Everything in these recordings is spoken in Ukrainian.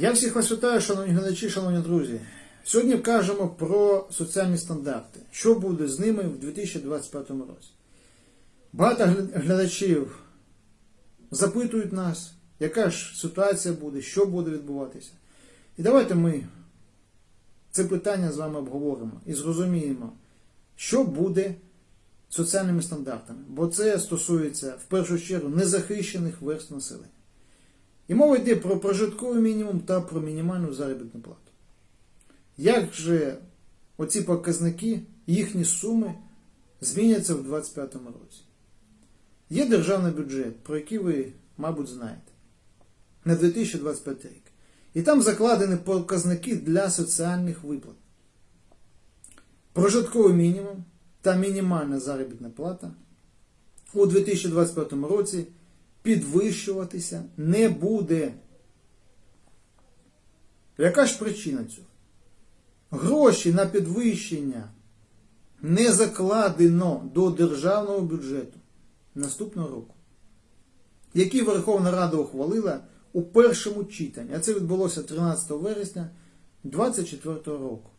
Я всіх вас вітаю, шановні глядачі, шановні друзі. Сьогодні кажемо про соціальні стандарти. Що буде з ними в 2025 році? Багато глядачів запитують нас, яка ж ситуація буде, що буде відбуватися. І давайте ми це питання з вами обговоримо і зрозуміємо, що буде соціальними стандартами. Бо це стосується в першу чергу незахищених верств населення. І мова йде про прожитковий мінімум та про мінімальну заробітну плату. Як же оці показники, їхні суми зміняться в 2025 році? Є державний бюджет, про який ви, мабуть, знаєте, на 2025 рік. І там закладені показники для соціальних виплат. Прожитковий мінімум та мінімальна заробітна плата у 2025 році підвищуватися не буде. Яка ж причина цього? Гроші на підвищення не закладено до державного бюджету наступного року, які Верховна Рада ухвалила у першому читанні. А це відбулося 13 вересня 2024 року.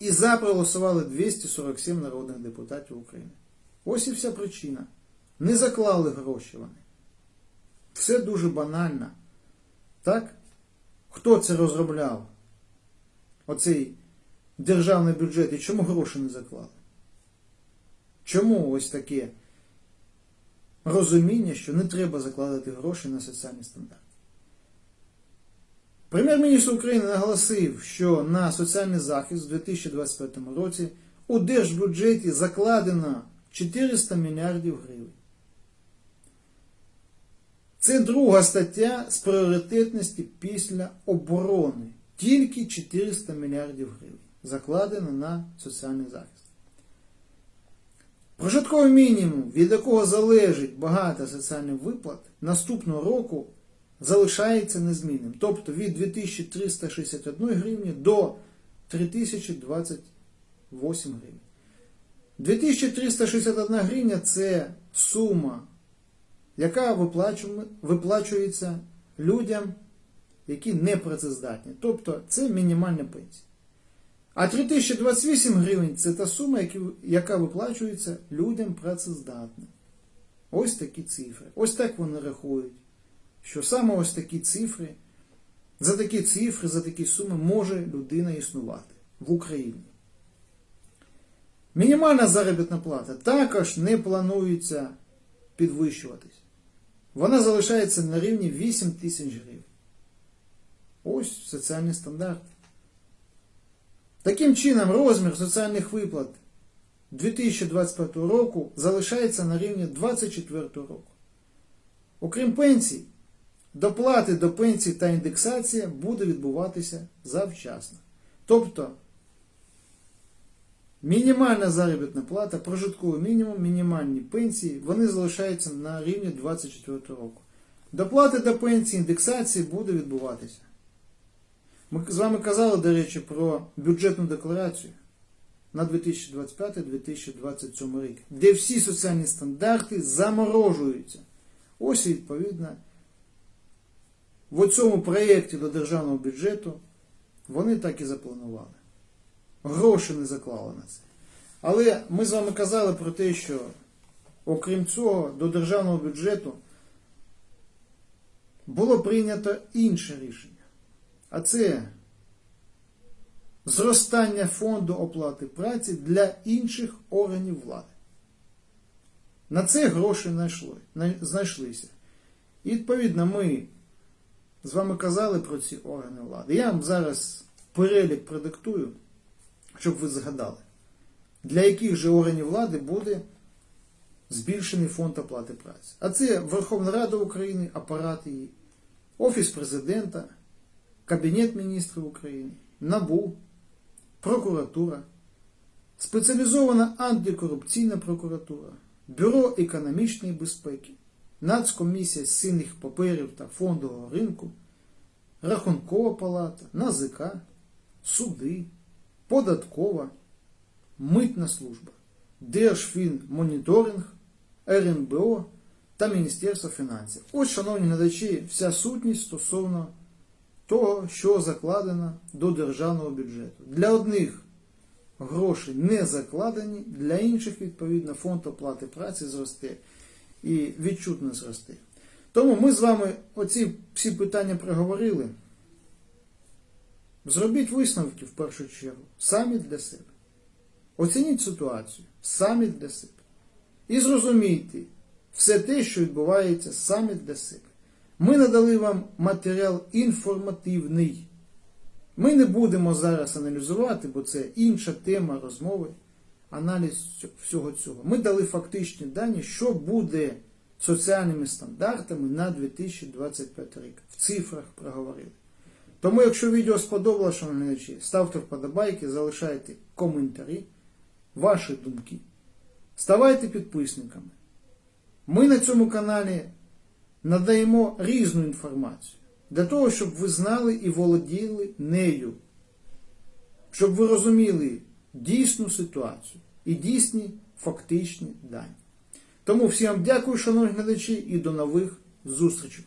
І за проголосували 247 народних депутатів України. Ось і вся причина. Не заклали гроші вони. Все дуже банально. Так? Хто це розробляв? Оцей державний бюджет і чому гроші не заклали? Чому ось таке розуміння, що не треба закладати гроші на соціальні стандарти? Прем'єр-міністр України наголосив, що на соціальний захист у 2025 році у держбюджеті закладено 400 мільярдів гривень. Це друга стаття з пріоритетності після оборони. Тільки 400 мільярдів гривень закладено на соціальний захист. Прожитковий мінімум, від якого залежить багато соціальних виплат, наступного року залишається незмінним. Тобто від 2361 гривні до 3028 гривень. 2361 гривня це сума, яка виплачується людям, які не працездатні. Тобто це мінімальна пенсія. А 3028 гривень це та сума, яка виплачується людям працездатним. Ось такі цифри. Ось так вони рахують, що саме ось такі цифри, за такі цифри, за такі суми може людина існувати в Україні. Мінімальна заробітна плата також не планується підвищуватись. Вона залишається на рівні 8 тисяч гривень. Ось соціальний стандарт. Таким чином, розмір соціальних виплат 2025 року залишається на рівні 2024 року. Окрім пенсій, доплати до пенсій та індексація буде відбуватися завчасно. Тобто, мінімальна заробітна плата, прожитковий мінімум, мінімальні пенсії, вони залишаються на рівні 2024 року. Доплати до пенсії, індексації буде відбуватися. Ми з вами казали, до речі, про бюджетну декларацію на 2025-2027 рік, де всі соціальні стандарти заморожуються. Ось відповідно в цьому проєкті до державного бюджету вони так і запланували. Гроші не заклали на це. Але ми з вами казали про те, що окрім цього, до державного бюджету було прийнято інше рішення. А це зростання фонду оплати праці для інших органів влади. На це гроші знайшли, знайшлися. І відповідно ми з вами казали про ці органи влади. Я вам зараз перелік продиктую, щоб ви згадали, для яких же органів влади буде збільшений фонд оплати праці. А це Верховна Рада України, апарат її, Офіс президента. Кабінет міністрів України, НАБУ, прокуратура, спеціалізована антикорупційна прокуратура, Бюро економічної безпеки, Нацкомісія з паперів та фондового ринку, Рахункова палата, НАЗК, суди, податкова, митна служба, Держфінмоніторинг, РНБО та Міністерство фінансів. Ось, шановні глядачі, вся сутність стосовно того, що закладено до державного бюджету. Для одних гроші не закладені, для інших, відповідно, фонд оплати праці зросте і відчутно зросте. Тому ми з вами оці всі питання проговорили. Зробіть висновки в першу чергу самі для себе. Оцініть ситуацію самі для себе. І зрозумійте все те, що відбувається самі для себе. Ми надали вам матеріал інформативний. Ми не будемо зараз аналізувати, бо це інша тема розмови, аналіз всього цього. Ми дали фактичні дані, що буде соціальними стандартами на 2025 рік. В цифрах проговорили. Тому, якщо відео сподобалося, шановні глядачі, ставте вподобайки, залишайте коментарі, ваші думки. Ставайте підписниками. Ми на цьому каналі надаємо різну інформацію для того, щоб ви знали і володіли нею, щоб ви розуміли дійсну ситуацію і дійсні фактичні дані. Тому всім дякую, шановні глядачі, і до нових зустрічей.